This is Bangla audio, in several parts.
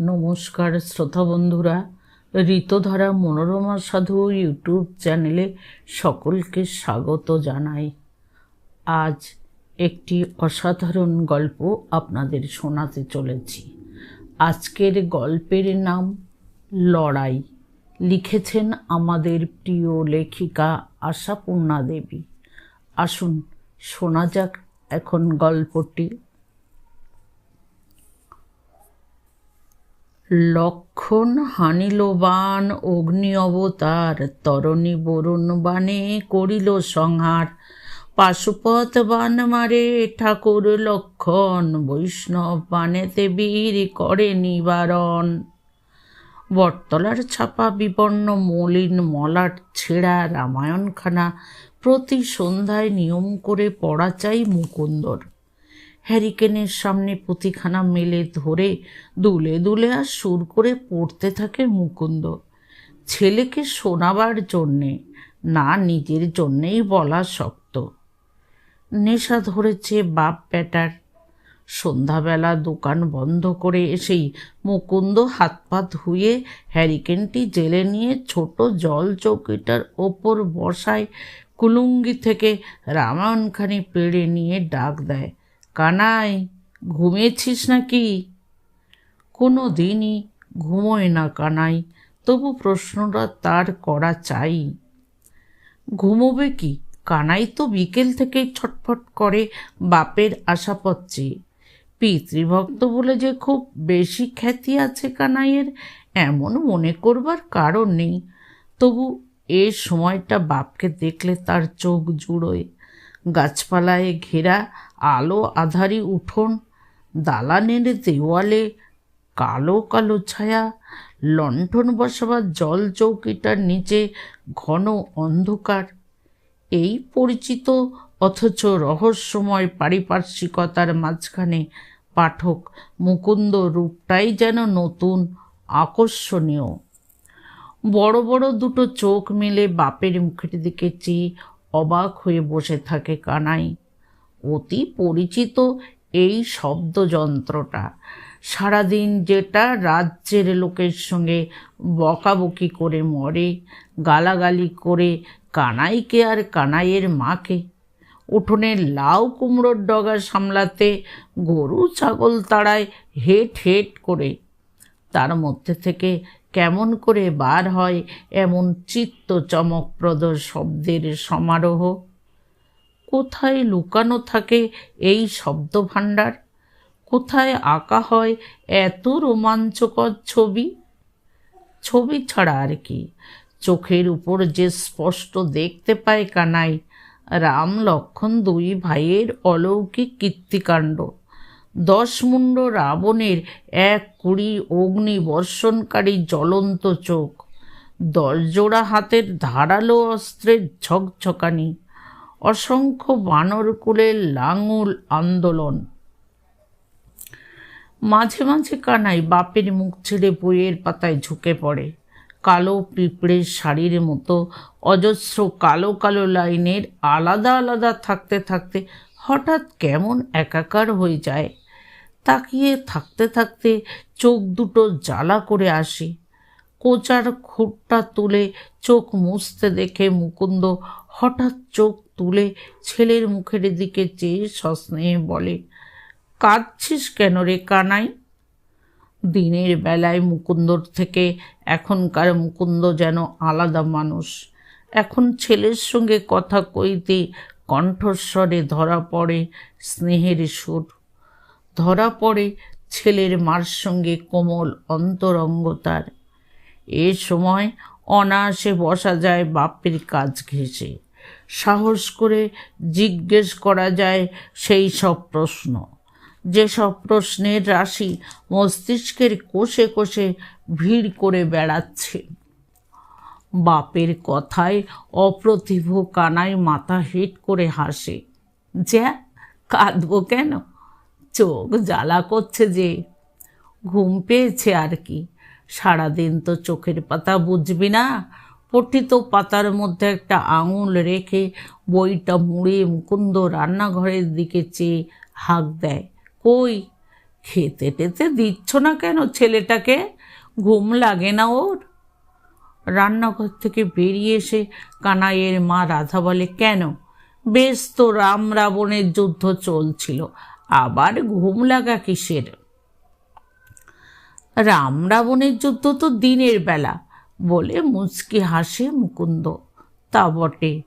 নমস্কার, শ্রোতা বন্ধুরা, ঋতধারা মনোরমা সাধু ইউটিউব চ্যানেলে সকলকে স্বাগত জানাই। আজ একটি অসাধারণ গল্প আপনাদের শোনাতে চলেছি। আজকের গল্পের নাম লড়াই। লিখেছেন আমাদের প্রিয় লেখিকা আশাপূর্ণা দেবী। আসুন শোনা যাক এখন গল্পটি। লক্ষণ হানিল বান অগ্নি অবতার, তরণী বরুণ বানে করিল সংহার। পাশুপথ বান মারে ঠাকুর লক্ষণ, বৈষ্ণব বানেতে বীর করে নিবারণ। বটতলার ছাপা বিপন্ন মলিন মলাট ছেঁড়া রামায়ণখানা প্রতি সন্ধ্যায় নিয়ম করে পড়া চাই মুকুন্দর। হ্যারিকেনের সামনে পুঁথিখানা মেলে ধরে দুলে দুলে আর সুর করে পড়তে থাকে মুকুন্দ। ছেলেকে শোনাবার জন্যে, না নিজের জন্যেই বলা শক্ত। নেশা ধরেছে বাপ বেটার সন্ধ্যাবেলা দোকান বন্ধ করে এসেই মুকুন্দ হাত পা ধুয়ে হ্যারিকেনটি জেলে নিয়ে ছোট জল চৌকিটার ওপর বসায় কুলুঙ্গি থেকে রামায়ণখানি পেড়ে নিয়ে ডাক দেয়। কানাই, ঘুমিয়েছিস নাকি? কোনো দিনই ঘুমোয় না কানাই, তবু প্রশ্নটা তার করা চাই। ঘুমোবে কি? কানাই তো বিকেল থেকেই ছটফট করে বাপের আশা চেয়ে পিতৃভক্ত বলে যে খুব বেশি খ্যাতি আছে কানাইয়ের, এমন মনে করবার কারণ নেই। তবু এ সময়টা বাপকে দেখলে তার চোখ জুড়োয়। গাছপালায় ঘেরা আলো আধারি উঠোন, দালানের দেওয়ালে কালো কালো ছায়া, লণ্ঠন বসাবার জল চৌকিটার নিচে ঘন অন্ধকার। এই পরিচিত অথচ রহস্যময় পারিপার্শ্বিকতার মাঝখানে পাঠক মুকুন্দ রূপটাই যেন নতুন, আকর্ষণীয়। বড় বড় দুটো চোখ মেলে বাপের মুখের দিকে চেয়ে অবাক হয়ে বসে থাকে কানাই। অতি পরিচিত এই শব্দযন্ত্রটা। সারাদিন যেটা রাজ্যের লোকের সঙ্গে বকাবকি করে মরে, গালাগালি করে কানাইকে আর কানাইয়ের মাকে উঠোনের লাউ কুমড়োর ডগা সামলাতে গরু ছাগল তাড়ায় হেট হেট করে। তার মধ্যে থেকে কেমন করে বার হয় এমন চিত্ত চমকপ্রদ শব্দের সমারোহ। কোথায় লুকানো থাকে এই শব্দ ভাণ্ডার কোথায় আঁকা হয় এত রোমাঞ্চকর ছবি? ছবি ছাড়া আর কি? চোখের উপর যে স্পষ্ট দেখতে পায় কানাই, রাম লক্ষণ দুই ভাইয়ের অলৌকিক কীর্তিকাণ্ড। দশমুণ্ড রাবণের এক কুড়ি অগ্নি বর্ষণকারী জ্বলন্ত চোখ, দশ জোড়া হাতের ধারালো অস্ত্রের ঝকঝকানি। অসংখ্য বানরকুলের লাঙুল আন্দোলন। মাঝে মাঝে কানাই বাপের মুখ ছেড়ে বইয়ের পাতায় ঝুঁকে পড়ে। কালো পিঁপড়ের শাড়ির মতো অজস্র কালো কালো লাইনের আলাদা আলাদা থাকতে থাকতে হঠাৎ কেমন একাকার হয়ে যায়। তাকিয়ে থাকতে থাকতে চোখ দুটো জ্বালা করে আসে। কোচার খুঁটটা তুলে চোখ মুছতে দেখে মুকুন্দ হঠাৎ চোখ তুলে ছেলের মুখের দিকে চেয়ে সস্নেহে বলে, কাঁদছিস কেন রে কানাই? দিনের বেলায় মুকুন্দর থেকে এখনকার মুকুন্দ যেন আলাদা মানুষ। এখন ছেলের সঙ্গে কথা কইতে কণ্ঠস্বরে ধরা পড়ে স্নেহের সুর। ধরা পড়ে ছেলের মার সঙ্গে কোমল অন্তরঙ্গতার এ সময় অনায়াসে বসা যায় বাপের কাজ ঘেঁষে। সাহস করে জিজ্ঞেস করা যায় সেই সব প্রশ্ন। যেসব প্রশ্নের রাশি মস্তিষ্কের কোষে কোষে ভিড় করে বেড়াচ্ছে। বাপের কথায় অপ্রতিভ কানায় মাথা হিট করে হাসে। যা, কাঁদবো কেন? চোখ জ্বালা করছে যে। ঘুম পেয়েছে আর কি? সারাদিন তো চোখের পাতা বুঝবি না। পঠিত পাতার মধ্যে একটা আঙুল রেখে বইটা মুড়ে মুকুন্দ রান্নাঘরের দিকে চেয়ে হাঁক দেয়। কই, খেতে টেতে দিচ্ছ না কেন ছেলেটাকে? ঘুম লাগে না ওর? রান্নাঘর থেকে বেরিয়ে এসে কানাইয়ের মা রাধা বলে, কেন? বেশ তো রাম রাবণের যুদ্ধ চলছিল, আবার ঘুম লাগা কিসের? রাম রাবণের যুদ্ধ তো দিনের বেলা বলে মুচকি হাসে মুকুন্দ। তা বটে।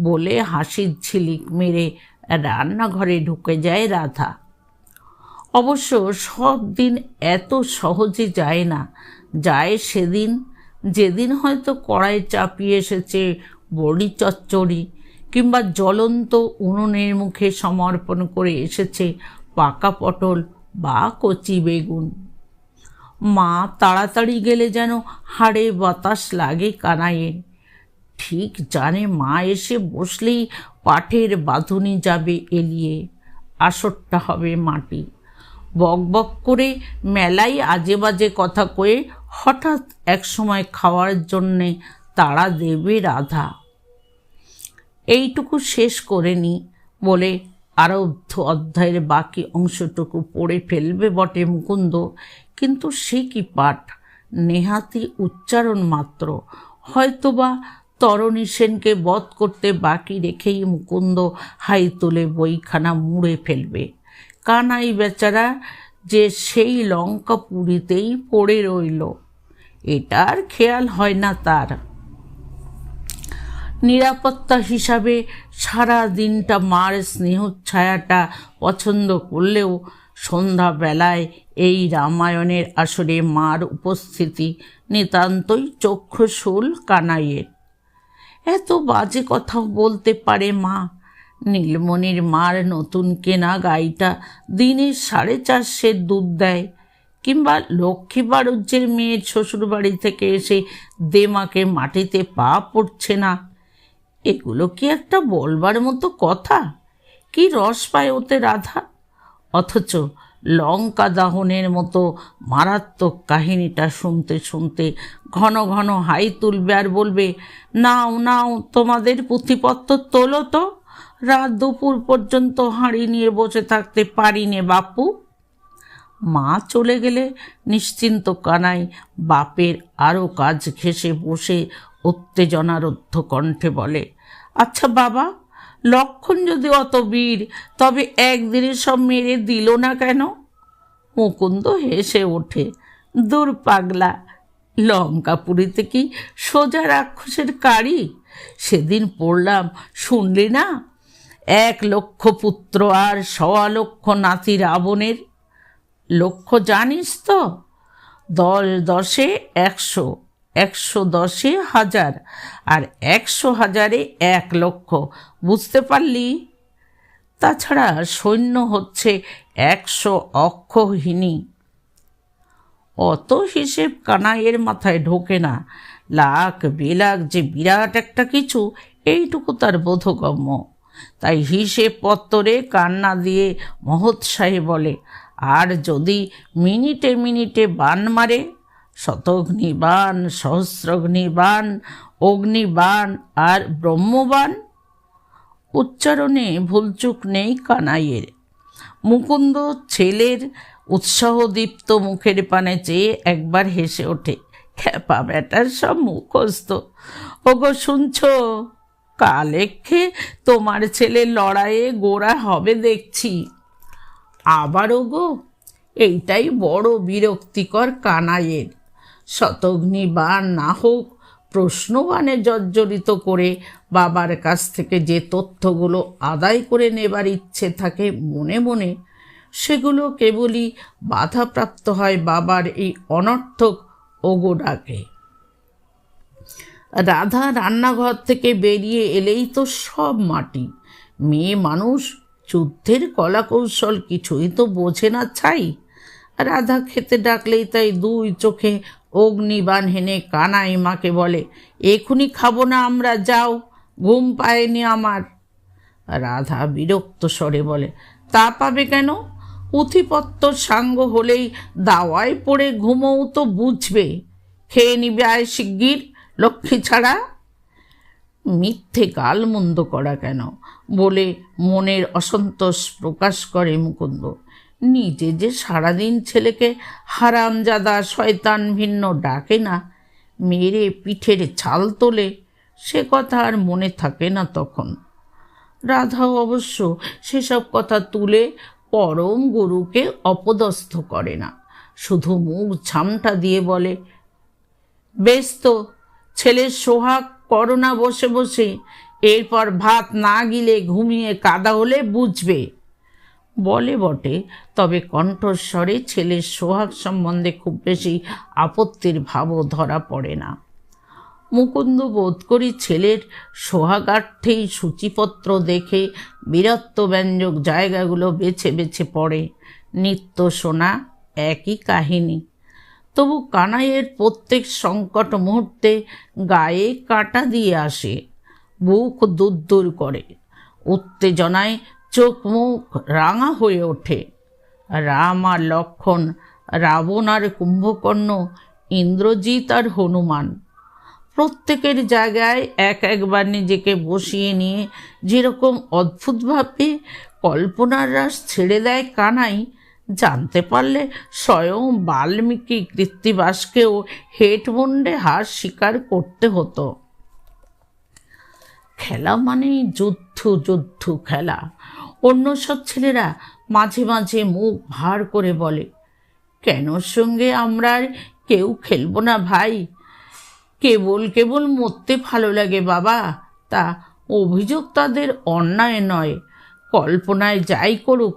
বলে হাসির ঝিলিক মেরে রান্নাঘরে ঢুকে যায় রাধা। অবশ্য সব দিন এত সহজে যায় না। যায় সেদিন। যেদিন হয়তো কড়াই চাপিয়ে এসেছে বড়ি চচ্চড়ি কিংবা জ্বলন্ত উনুনের মুখে সমর্পণ করে এসেছে পাকা পটল বা কচি বেগুন। মা তাড়াতাড়ি গেলে যেন হাড়ে বাতাস লাগে কানাইয়ের ঠিক জানে মা এসে বসলেই পাঠের বাঁধুনি যাবে এলিয়ে। আসরটা হবে মাটি। বক বক করে মেলাই আজে বাজে কথা কয়ে হঠাৎ একসময় খাওয়ার জন্যে তাড়া দেবে রাধা। এইটুকু শেষ করে নি বলে আরব্ধ অধ্যায়ের বাকি অংশটুকু পড়ে ফেলবে বটে মুকুন্দ। কিন্তু সে কি পাঠ? নেহাতি উচ্চারণ মাত্র। হয়তোবা তরণী সেনকে বধ করতে বাকি রেখেই মুকুন্দ হাই তুলে বইখানা মুড়ে ফেলবে। কানাই বেচারা যে সেই লঙ্কা পুরীতেই পড়ে রইল। এটার খেয়াল হয় না তার। নিরাপত্তা হিসাবে সারা দিনটা মার স্নেহ ছায়াটা পছন্দ করলেও সন্ধ্যাবেলায় এই রামায়ণের আসরে মার উপস্থিতি নিতান্তই চক্ষুশুল কানাইয়ের। এত বাজে কথা বলতে পারে মা। নীলমণির মার নতুন কেনা গাইটা দিনে সাড়ে চারশের দুধ দেয়, কিংবা লক্ষ্মী বাড়ুজ্যের মেয়ের শ্বশুরবাড়ি থেকে এসে দেমাকে মাটিতে পা পড়ছে না। এগুলো কি একটা বলবার মতো কথা? কি রস পায় ওতে রাধা? অথচ লঙ্কা দাহনের মতো মারাত্মক কাহিনীটা শুনতে শুনতে ঘন ঘন হাই তুলবে আর বলবে, নাও নাও, তোমাদের পুঁথিপত্র তোলো তো। রাত দুপুর পর্যন্ত হাঁড়ি নিয়ে বসে থাকতে পারি নে বাপু? মা চলে গেলে নিশ্চিন্ত কানাই বাপের আরও কাজ ঘেসে বসে উত্তেজনারুদ্ধ কণ্ঠে বলে আচ্ছা বাবা, লক্ষণ যদি অত বীর, তবে একদিনে সব মেরে দিল না কেন? মুকুন্দ হেসে ওঠে, দূর পাগলা, লঙ্কাপুরীতে কি সোজা রাক্ষসের কারি সেদিন পড়লাম, শুনলি না? এক লক্ষ পুত্র আর সওয়া লক্ষ নাতি রাবণের লক্ষ্য জানিস তো? দশ দশে একশো। একশো দশে হাজার আর একশো হাজারে এক লক্ষ। বুঝতে পারলি? তাছাড়া সৈন্য হচ্ছে একশো অক্ষহীনী। অত হিসেব কানাইয়ের মাথায় ঢোকে না। লাখ বিলাখ যে বিরাট একটা কিছু, এইটুকু তার বোধগম্য। তাই হিসেব পত্তরে কান্না দিয়ে মহোৎসাহে বলে, আর যদি মিনিটে মিনিটে বান মারে শতগ্নিবান সহস্রগ্নিবান অগ্নিবান আর ব্রহ্মবান উচ্চারণে ভুলচুক নেই কানাইয়ের। মুকুন্দ ছেলের উৎসাহদীপ্ত মুখের পানে চেয়ে একবার হেসে ওঠে, খ্যাপা ব্যাটার সব মুখস্থ। ওগো শুনছ, কালেক্ষে তোমার ছেলে লড়াইয়ে গোড়া হবে দেখছি। আবারও গো এইটাই বড় বিরক্তিকর কানাইয়ের। শতগ্নিবান না হোক প্রশ্নবানে জর্জরিত করে বাবার কাছ থেকে যে তথ্যগুলো আদায় করে নেবার ইচ্ছে থাকে মনে মনে, সেগুলো কেবলই বাধাপ্রাপ্ত হয় বাবার এই অনর্থক ওগো ডাকে রাধা রান্নাঘর থেকে বেরিয়ে এলেই তো সব মাটি। মেয়ে মানুষ, যুদ্ধের কলা কৌশল কিছুই তো বোঝে না ছাই। রাধা খেতে ডাকলেই তাই দুই চোখে অগ্নিবান হেনে কানাই মাকে বলে, এখুনি খাব না আমরা, যাও, ঘুম পায়নি আমার। রাধা বিরক্ত স্বরে বলে, তা পাবে কেন? পুঁথিপত্র সাঙ্গ হলেই দাওয়ায় পড়ে ঘুমোও তো বুঝবে। খেয়ে নিবে আয় শিগগির, লক্ষ্মী ছাড়া। মিথ্যে গালমন্দ করা কেন? বলে মনের অসন্তোষ প্রকাশ করে মুকুন্দ। নিজে যে সারাদিন ছেলেকে হারামজাদা শয়তান ভিন্ন ডাকে না, মেরে পিঠের ছাল তোলে, সে কথা আর মনে থাকে না তখন। রাধাও অবশ্য সেসব কথা তুলে পরম গুরুকে অপদস্থ করে না, শুধু মুখ ঝামটা দিয়ে বলে, বেশ তো, ছেলের সোহাগ করোনা বসে বসে, এরপর ভাত না গিলে ঘুমিয়ে কাদা হলে বুঝবে। বলে বটে, তবে কণ্ঠস্বরে ছেলের সোহাগ সম্বন্ধে খুব বেশি আপত্তির ভাবও ধরা পড়ে না। মুকুন্দ বোধ করি ছেলের সোহাগার্থেই সূচিপত্র দেখে বীরত্ব ব্যঞ্জক জায়গাগুলো বেছে বেছে পড়ে। নিত্য শোনা একই কাহিনী। তবু কানাইয়ের প্রত্যেক সংকট মুহূর্তে গায়ে কাটা দিয়ে আসে, বুক দুদ্দুর করে। উত্তেজনায় চোখ মুখ রাঙা হয়ে ওঠে। রাম আর লক্ষণ, রাবণ আর কুম্ভকর্ণ, ইন্দ্রজিৎ আর হনুমান। প্রত্যেকের জায়গায় এক একবার নিজেকে বসিয়ে নিয়ে যেরকম অদ্ভুতভাবে কল্পনার রাস ছেড়ে দেয় কানাই, জানতে পারলে স্বয়ং বাল্মীকি কৃত্তিবাসকেও হেডমন্ডে হার স্বীকার করতে হতো। খেলা মানেই যুদ্ধ যুদ্ধ খেলা। অন্য সব ছেলেরা মাঝে মাঝে মুখ ভার করে বলে, কেন সঙ্গে আমরা কেউ খেলব না ভাই? কেবল কেবল মরতে ভালো লাগে বাবা। তা অভিযোগ তাদের অন্যায় নয়। কল্পনায় যাই করুক,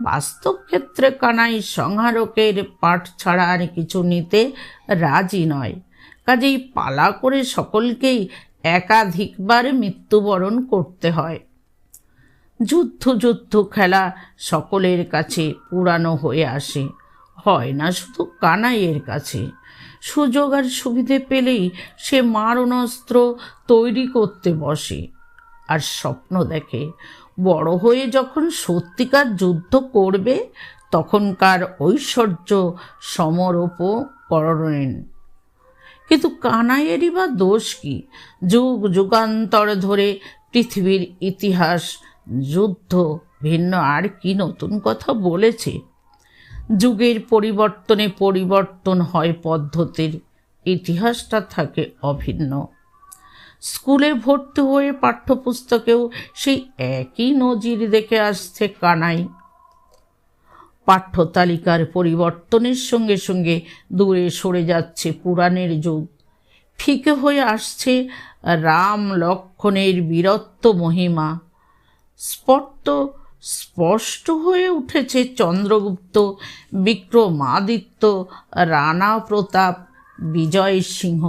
বাস্তব ক্ষেত্রে কানাই সংহারকের পাঠ ছাড়া আর কিছু নিতে রাজি নয়। কাজেই পালা করে সকলকেই একাধিকবার মৃত্যুবরণ করতে হয়। যুদ্ধ যুদ্ধ খেলা সকলের কাছে পুরানো হয়ে আসে। হয় না শুধু কানাইয়ের কাছে। সুযোগ আর সুবিধে পেলেই সে মারণাস্ত্র তৈরি করতে বসে। আর স্বপ্ন দেখে, বড় হয়ে যখন সত্যিকার যুদ্ধ করবে, তখনকার ঐশ্বর্য সমরূপ করণেন কিন্তু কানাইয়েরই বা দোষ কি? যুগ যুগান্তর ধরে পৃথিবীর ইতিহাস যুদ্ধ, ভিন্ন আর কি নতুন কথা বলেছে? যুগের পরিবর্তনে পরিবর্তন হয় পদ্ধতির, ইতিহাসটা থাকে অভিন্ন। স্কুলে ভর্তি হয়ে পাঠ্যপুস্তকেও সেই একই নজির দেখে আসছে কানাই। পাঠ্যতালিকার পরিবর্তনের সঙ্গে সঙ্গে দূরে সরে যাচ্ছে পুরাণের যুগ। ফিকে হয়ে আসছে রাম লক্ষণের বীরত্ব মহিমা। স্পষ্ট স্পষ্ট হয়ে উঠেছে চন্দ্রগুপ্ত, বিক্রমাদিত্য, রানা প্রতাপ, বিজয় সিংহ।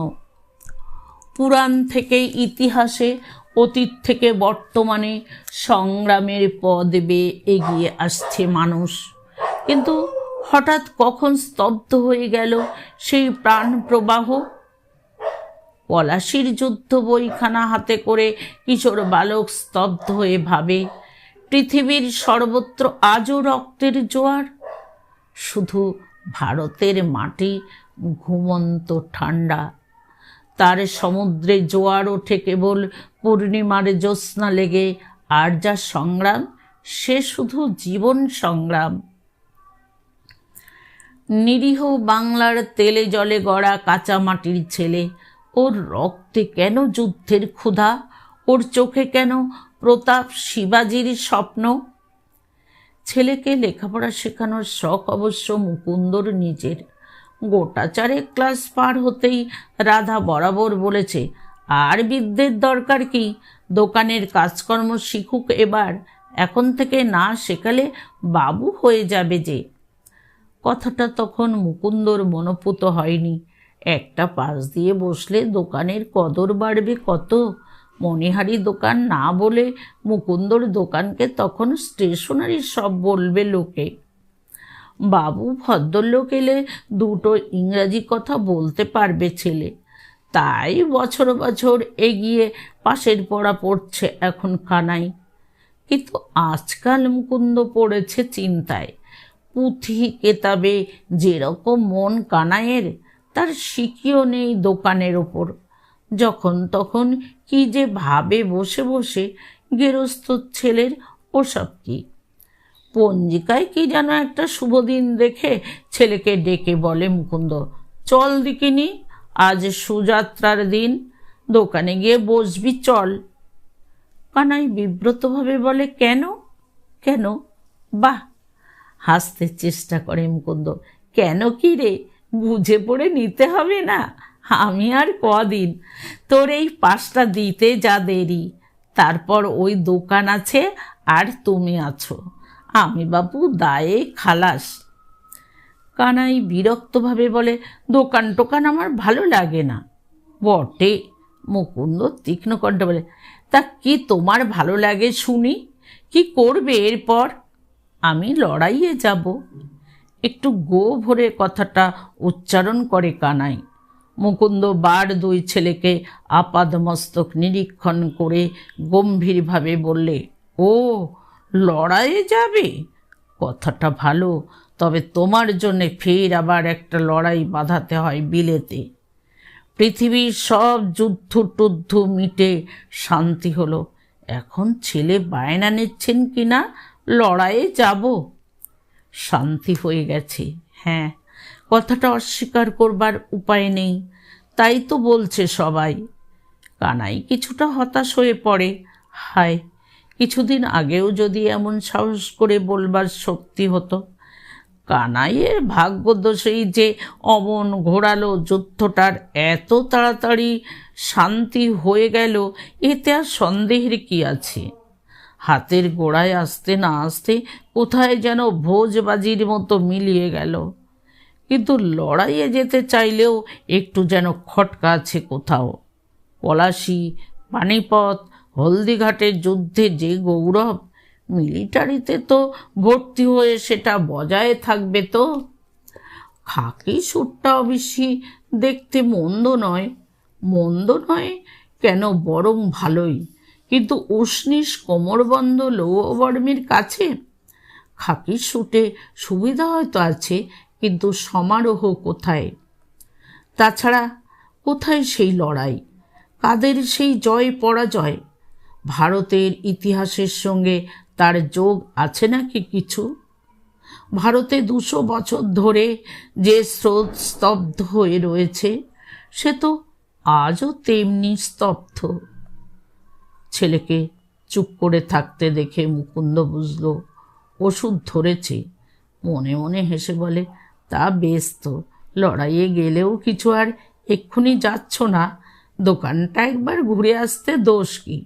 পুরাণ থেকে ইতিহাসে, অতীত থেকে বর্তমানে সংগ্রামের পদ বেয়ে এগিয়ে আসছে মানুষ। কিন্তু হঠাৎ কখন স্তব্ধ হয়ে গেল সেই প্রাণ প্রবাহ? পলাশির যুদ্ধ বইখানা হাতে করে কিশোর বালক স্তব্ধ হয়ে ভাবে, পৃথিবীর সর্বত্র আজও রক্তের জোয়ার? শুধু ভারতের মাটি ঘুমন্ত ঠান্ডা। তার সমুদ্রে জোয়ার ওঠে কেবল পূর্ণিমার জ্যোৎস্না লেগে, আর যা সংগ্রাম, সে শুধু জীবন সংগ্রাম। নিরীহ বাংলার তেলে জলে গড়া কাঁচা মাটির ছেলে ওর রক্তে কেন যুদ্ধের ক্ষুধা? ওর চোখে কেন প্রতাপ শিবাজির স্বপ্ন? ছেলেকে লেখাপড়া শেখানোর শখ অবশ্য মুকুন্দর নিজের। গোটা চারেক ক্লাস পার হতেই রাধা বরাবর বলেছে, আর বিদ্যের দরকার কি? দোকানের কাজকর্ম শিখুক এবার, এখন থেকে না শেখালে বাবু হয়ে যাবে যে। কথাটা তখন মুকুন্দর মনোপুত হয়নি। একটা পাশ দিয়ে বসলে দোকানের কদর বাড়বে কত? মণিহারি দোকান না বলে মুকুন্দর দোকানকে তখন স্টেশনারি সব বলবে লোকে। বাবু ভদ্রলোক এলে দুটো ইংরাজি কথা বলতে পারবে ছেলে। তাই বছর বছর এগিয়ে পাশের পড়া পড়ছে এখন কানাই। কিন্তু আজকাল মুকুন্দ পড়েছে চিন্তায়। পুঁথি কেতাবে যেরকম মন কানাইয়ের তার শিখিও নেই দোকানের ওপর। যখন তখন কি যে ভাবে বসে বসে গেরস্থ ছেলের ওসব কি? পঞ্জিকায় কি যেন একটা শুভ দিন দেখে ছেলেকে ডেকে বলে মুকুন্দ, চল দিকিনি, আজ সুযাত্রার দিন, দোকানে গিয়ে বসবি, চল। কানাই বিব্রতভাবে বলে, কেন? কেন? বাহ, হাসতে চেষ্টা করে মুকুন্দ, কেন কি রে? বুঝে পড়ে নিতে হবে না। আমি আর কদিন তোর এই পাশটা দিতে যা দেরি। তারপর ওই দোকান আছে আর তুমি আছো। আমি বাবু দায়ে খালাস। কানাই বিরক্তভাবে বলে, দোকান টোকান আমার ভালো লাগে না। বটে? মুকুন্দ তীক্ষ্ণ কণ্ঠে বলে, তা কি তোমার ভালো লাগে শুনি? কি করবে এরপর? আমি লড়াইয়ে যাব। একটু গো ভরে কথাটা উচ্চারণ করে কানাই। মুকুন্দ বার দুই ছেলেকে আপাদমস্তক নিরীক্ষণ করে গম্ভীরভাবে বললে, ও, লড়াইয়ে যাবে? কথাটা ভালো, তবে তোমার জন্যে ফের আবার একটা লড়াই বাঁধাতে হয় বিলেতে। পৃথিবীর সব যুদ্ধ টুদ্ধ মিটে শান্তি হলো। এখন ছেলে বায়না নিচ্ছেন কি না লড়াইয়ে যাব? শান্তি হয়ে গেছে। হ্যাঁ কথাটা অস্বীকার করবার উপায় নেই। তাই তো বলছে সবাই। কানাই কিছুটা হতাশ হয়ে পড়ে। হায়, কিছুদিন আগেও যদি এমন সাহস করে বলবার শক্তি হতো। কানাইয়ের ভাগ্যদোষেই যে অমন ঘোরালো যুদ্ধটার এত তাড়াতাড়ি শান্তি হয়ে গেল, এতে আর সন্দেহের কি আছে? হাতের গোড়ায় আসতে না আসতে কোথায় যেন ভোজবাজির মতো মিলিয়ে গেল। কিন্তু লড়াইয়ে যেতে চাইলেও একটু যেন খটকা আছে কোথাও। পলাশি, পানিপথ, হলদিঘাটের যুদ্ধে যে গৌরব, মিলিটারিতে তো ভর্তি হয়ে সেটা বজায় থাকবে তো। খাকি সুটটা অবশ্যই দেখতে মন্দ নয়। মন্দ নয় কেন বরং ভালোই। কিন্তু উষ্ণিস কোমরবন্ধ লৌহবর্মের কাছে? খাকি সুটে সুবিধা হয়তো আছে, কিন্তু সমারোহ কোথায়? তাছাড়া কোথায় সেই লড়াই? কাদের সেই জয় পরাজয়? ভারতের ইতিহাসের সঙ্গে তার যোগ আছে নাকি কিছু? ভারতে দুশো বছর ধরে যে স্রোত স্তব্ধ হয়ে রয়েছে, সে তো আজও তেমনি স্তব্ধ। ছেলেকে চুপ করে থাকতে দেখে মুকুন্দ বুঝল ওষুধ ধরেছে। মনে মনে হেসে বলে, তা বেশ তো, লড়াইয়ে গেলেও কিছু আর এক্ষুনি যাচ্ছ না। দোকানটা একবার ঘুরে আসতে দোষ কি?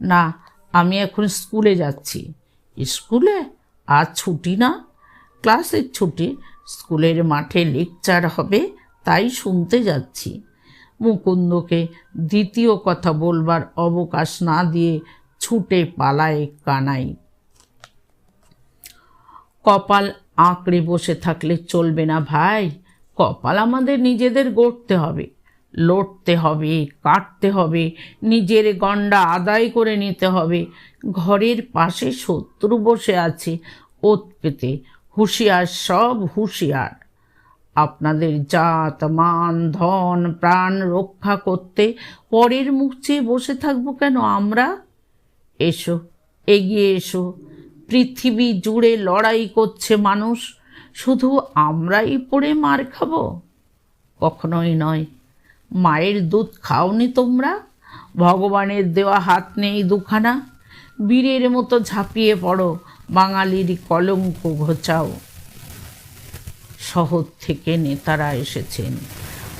না, আমি এখন স্কুলে যাচ্ছি। স্কুলে? আজ ছুটি না? ক্লাসের ছুটি। স্কুলের মাঠে লেকচার হবে, তাই শুনতে যাচ্ছি। মুকুন্দকে দ্বিতীয় কথা বলবার অবকাশ না দিয়ে ছুটে পালায় কানাই। কপাল আঁকড়ে বসে থাকলে চলবে না ভাই। কপাল আমাদের নিজেদের গড়তে হবে, লড়তে হবে, কাটতে হবে, নিজের গণ্ডা আদায় করে নিতে হবে। ঘরের পাশে শত্রু বসে আছে, ওত পেতে হুঁশিয়ার সব হুঁশিয়ার। আপনাদের জাত, মান, ধন, প্রাণ রক্ষা করতে পরের মুখ চেয়ে বসে থাকব কেন আমরা? এসো, এগিয়ে এসো। পৃথিবী জুড়ে লড়াই করছে মানুষ। শুধু আমরাই পড়ে মার খাব? কখনোই নয়। মায়ের দুধ খাওনি তোমরা? ভগবানের দেওয়া হাত নেই দুখানা? বীরের মতো ঝাঁপিয়ে পড়ো। বাঙালির কলঙ্ক ঘোচাও। শহর থেকে নেতারা এসেছেন।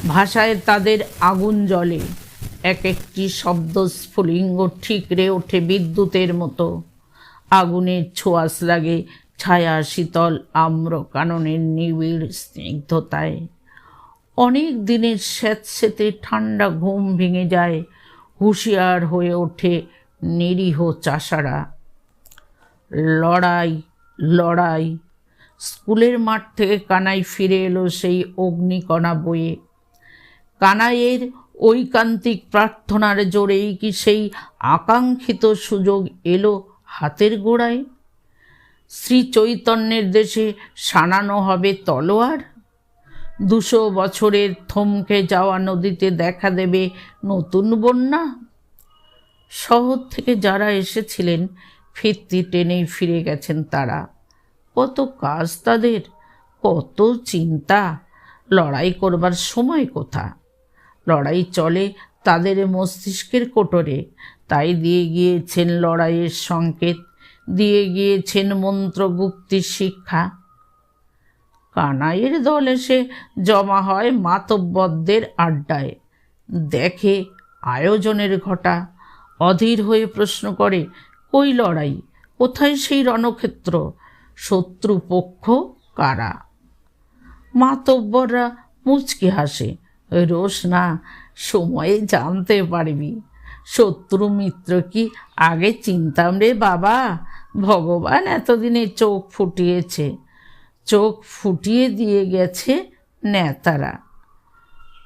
ভাষায় তাদের আগুন জ্বলে। এক একটি শব্দ স্ফুলিঙ্গ ঠিকরে ওঠে বিদ্যুতের মতো। আগুনের ছোঁয়াশ লাগে ছায়া শীতল আম্র কাননের নিবিড় স্নিগ্ধতায়। অনেক দিনের স্যাঁতস্যাঁতে ঠান্ডা ঘুম ভেঙে যায়, হুঁশিয়ার হয়ে ওঠে নিরীহ চাষারা। লড়াই লড়াই স্কুলের মাঠ থেকে কানাই ফিরে এলো সেই অগ্নিকণা বইয়ে। কানাইয়ের ঐকান্তিক প্রার্থনার জোরেই কি সেই আকাঙ্ক্ষিত সুযোগ এলো হাতের গোড়ায়? শ্রী চৈতন্যের দেশে সানানো হবে তলোয়ার? দুশো বছরের থমকে যাওয়া নদীতে দেখা দেবে নতুন বন্যা? শহর থেকে যারা এসেছিলেন, ফিরতি টেনেই ফিরে গেছেন তারা। কত কাজ তাদের, কত চিন্তা। লড়াই করবার সময় কোথা? লড়াই চলে তাদের মস্তিষ্কের কোটরে। তাই দিয়ে গিয়েছেন লড়াইয়ের সংকেত, দিয়ে গিয়েছেন মন্ত্রগুপ্তির শিক্ষা। কানাইয়ের দল এসে জমা হয় মাতব্বরদের আড্ডায়। দেখে আয়োজনের ঘটা। অধীর হয়ে প্রশ্ন করে, কই লড়াই? কোথায় সেই রণক্ষেত্র? শত্রুপক্ষ কারা? মাতব্বররা মুচকি হাসে। রোষ না সময়ে জানতে পারবি। শত্রু মিত্র কি আগে চিনতাম রে বাবা? ভগবান এতদিনে চোখ ফুটিয়েছে। চোখ ফুটিয়ে দিয়ে গেছে নেতারা।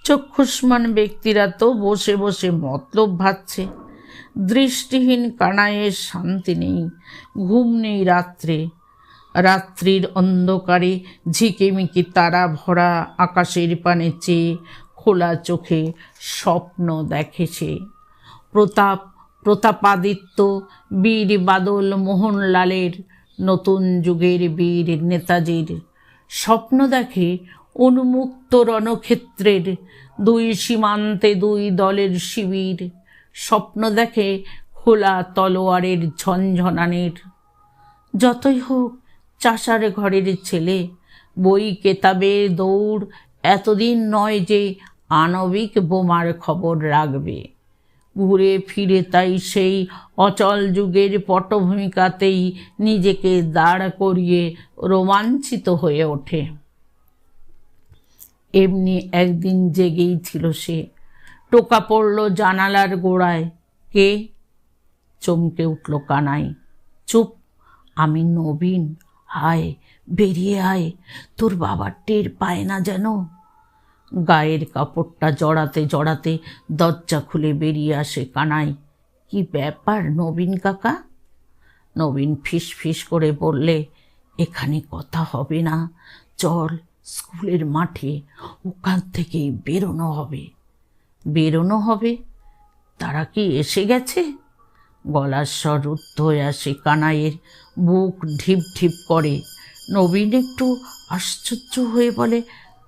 চক্ষুষ্মান ব্যক্তিরা তো বসে বসে মতলব ভাবছে। দৃষ্টিহীন কানায়ের শান্তি নেই। ঘুম নেই রাত্রে। রাত্রির অন্ধকারে ঝিকিমিকি তারা ভরা আকাশের পানে চেয়ে খোলা চোখে স্বপ্ন দেখেছে। প্রতাপ, প্রতাপাদিত্য, বীর বাদল মোহনলালের নতুন যুগের বীর নেতাজির স্বপ্ন দেখে উন্মুক্ত রণক্ষেত্রের দুই সীমান্তে দুই দলের শিবির, স্বপ্ন দেখে খোলা তলোয়ারের ঝনঝনানির। যতই হোক চাষার ঘরের ছেলে। বই, কেতাবে, দৌড়, এতদিন নয় যে আণবিক বোমার খবর রাখবে। ঘুরে ফিরে তাই সেই অচল যুগের পটভূমিকাতেই নিজেকে দাঁড় করিয়ে রোমাঞ্চিত হয়ে ওঠে। এমনি একদিন জেগেই ছিল সে। টোকা পড়ল জানালার গোড়ায়। কে? চমকে উঠল কানাই। চুপ, আমি নবীন। আয়, বেরিয়ে আয়। তোর বাবার টের পায় না যেন। গায়ের কাপড়টা জড়াতে জড়াতে দরজা খুলে বেরিয়ে আসে কানাই। কি ব্যাপার নবীন কাকা? নবীন ফিস ফিস করে বললে, এখানে কথা হবে না। চল স্কুলের মাঠে ওখান থেকেই বেরোনো হবে। বেরোনো হবে? তারা কি এসে গেছে? গলার স্বর রুদ্ধ হয়ে আসে কানাইয়ের বুক ঢিপ ঢিপ করে। নবীন একটু আশ্চর্য হয়ে বলে,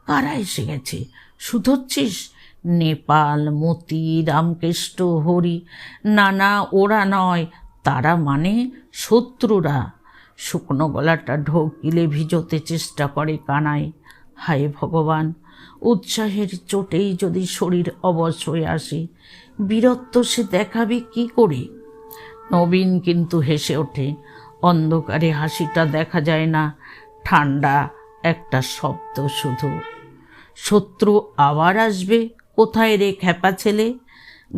কারা এসে গেছে? শুধোচ্ছিস? নেপাল মতি রামকৃষ্ণ, হরি না না ওরা নয়, তারা মানে শত্রুরা। শুকনো গলাটা ঢোক গিলে ভিজোতে চেষ্টা করে কানায়। হায় ভগবান, উৎসাহের চোটেই যদি শরীর অবশ হয়ে আসে, বীরত্ব সে দেখাবে কি করে? নবীন কিন্তু হেসে ওঠে অন্ধকারে হাসিটা দেখা যায় না, ঠান্ডা একটা শব্দ শুধু। শত্রু আবার আসবে, কোথায় রে খ্যাপা ছেলে?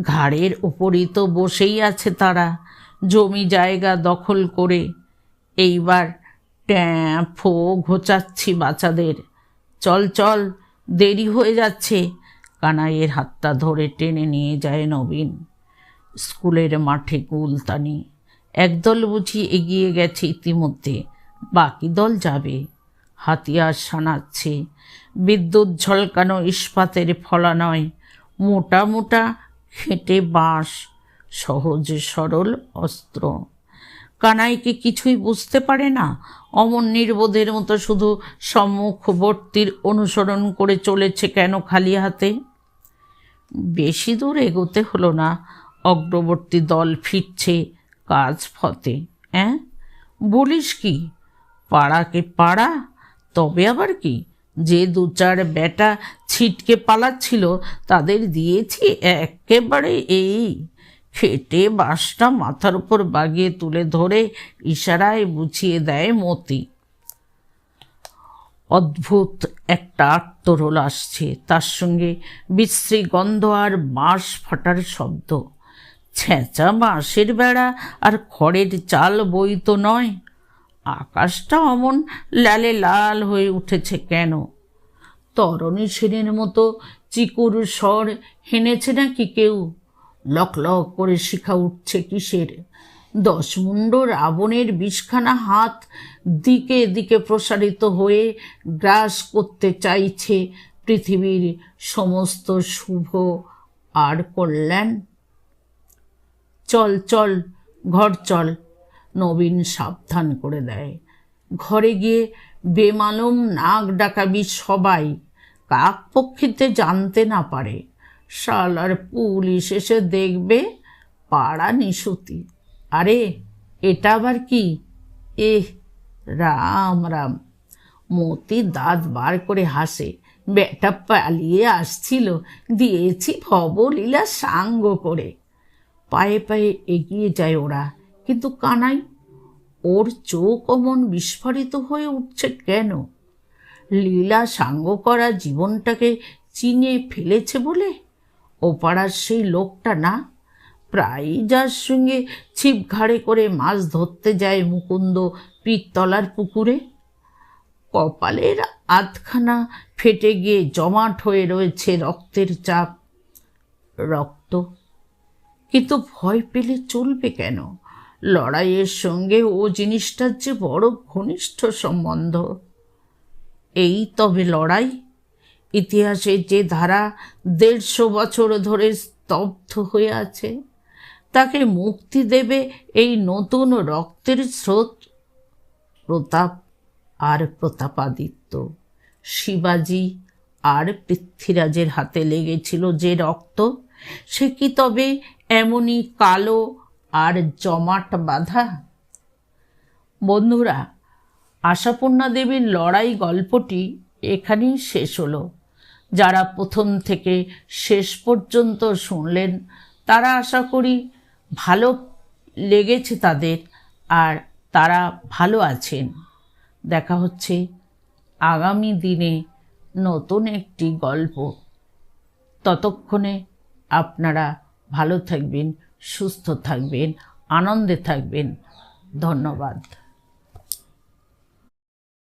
ঘাড়ের ওপরই তো বসেই আছে তারা, জমি জায়গা দখল করে। এইবার ফো ঘোচাচ্ছি বাচ্চাদের। চল চল, দেরি হয়ে যাচ্ছে। কানাইয়ের হাতটা ধরে টেনে নিয়ে যায় নবীন। স্কুলের মাঠে গুলতানি। একদল বুঝি এগিয়ে গেছে ইতিমধ্যে। বাকি দল যাবে। হাতিয়ার সানাচ্ছে। বিদ্যুৎ ঝলকানো ইস্পাতের ফলা নয়। মোটা মোটা খেটে বাঁশ, সহজ সরল অস্ত্র। কানাইকে কিছুই বুঝতে পারে না। অমন নির্বোধের মতো শুধু সম্মুখবর্তীর অনুসরণ করে চলেছে কেন খালি হাতে? বেশি দূর এগোতে হলো না। অগ্রবর্তী দল ফিরছে। কাজ ফতে হ্যাঁ বলিস কি? পাড়াকে পাড়া, তবে আবার কি? যে দু চার বেটা ছিটকে পালাচ্ছিল, তাদের দিয়েছি একেবারে এই। খেটে বাঁশটা মাথার উপর বাগিয়ে তুলে ধরে ইশারায় বুঝিয়ে দেয় মতি। অদ্ভুত একটা আত্মরোল আসছে, তার সঙ্গে বিশ্রী গন্ধ আর বাঁশ ফাটার শব্দ। ছেঁচা বাঁশের বেড়া আর খড়ের চাল বই তো নয়। আকাশটা অমন লালে লাল হয়ে উঠেছে কেন? তরণী সেনের মতো চিকুর স্বর হেনেছে নাকি কেউ? লক লক করে শিখা উঠছে কিসের? দশমুণ্ড রাবণের বিষখানা হাত দিকে দিকে প্রসারিত হয়ে গ্রাস করতে চাইছে পৃথিবীর সমস্ত শুভ আর কল্যাণ। চল চল, ঘর চল। নবীন সাবধান করে দেয়। ঘরে গিয়ে বেমালম নাক ডাকাবি সবাই। কাক পক্ষীতে জানতে না পারে। শালার পুলিশ এসে দেখবে পাড়া নিশুতি। আরে, এটা আবার কি? এ রাম রাম। মতি দাঁত বার করে হাসে। বেটা পালিয়ে আসছিল। দিয়েছি ভবলীলা সাঙ্গ করে। পায়ে পায়ে এগিয়ে যায় ওরা। কিন্তু কানাই, ওর চোখ অমন বিস্ফোরিত হয়ে উঠছে কেন? লীলা সাঙ্গ করা জীবনটাকে চিনে ফেলেছে বলে? ও পাড়ার সেই লোকটা না? প্রায়ই যার সঙ্গে ছিপ ঘাড়ে করে মাছ ধরতে যায় মুকুন্দ পিততলার পুকুরে। কপালের আধখানা ফেটে গিয়ে জমাট হয়ে রয়েছে রক্তের চাপ। রক্ত কিন্তু ভয় পেলে চলবে কেন? লড়াইয়ের সঙ্গে ও জিনিসটার যে বড় ঘনিষ্ঠ সম্বন্ধ। এই তবে লড়াই। ইতিহাসের যে ধারা দেড়শো বছর ধরে স্তব্ধ হয়ে আছে, তাকে মুক্তি দেবে এই নতুন রক্তের স্রোত। প্রতাপ আর প্রতাপাদিত্য। শিবাজি আর পৃথ্বীরাজের হাতে লেগেছিল যে রক্ত, সে কি তবে এমনই কালো আর জমাট বাঁধা। বন্ধুরা, আশাপূর্ণা দেবীর লড়াই গল্পটি এখানেই শেষ হলো। যারা প্রথম থেকে শেষ পর্যন্ত শুনলেন, তারা আশা করি ভালো লেগেছে তাদের আর তারা ভালো আছেন। দেখা হচ্ছে আগামী দিনে নতুন একটি গল্প। ততক্ষণে আপনারা ভালো থাকবেন সুস্থ থাকবেন আনন্দে থাকবেন। ধন্যবাদ।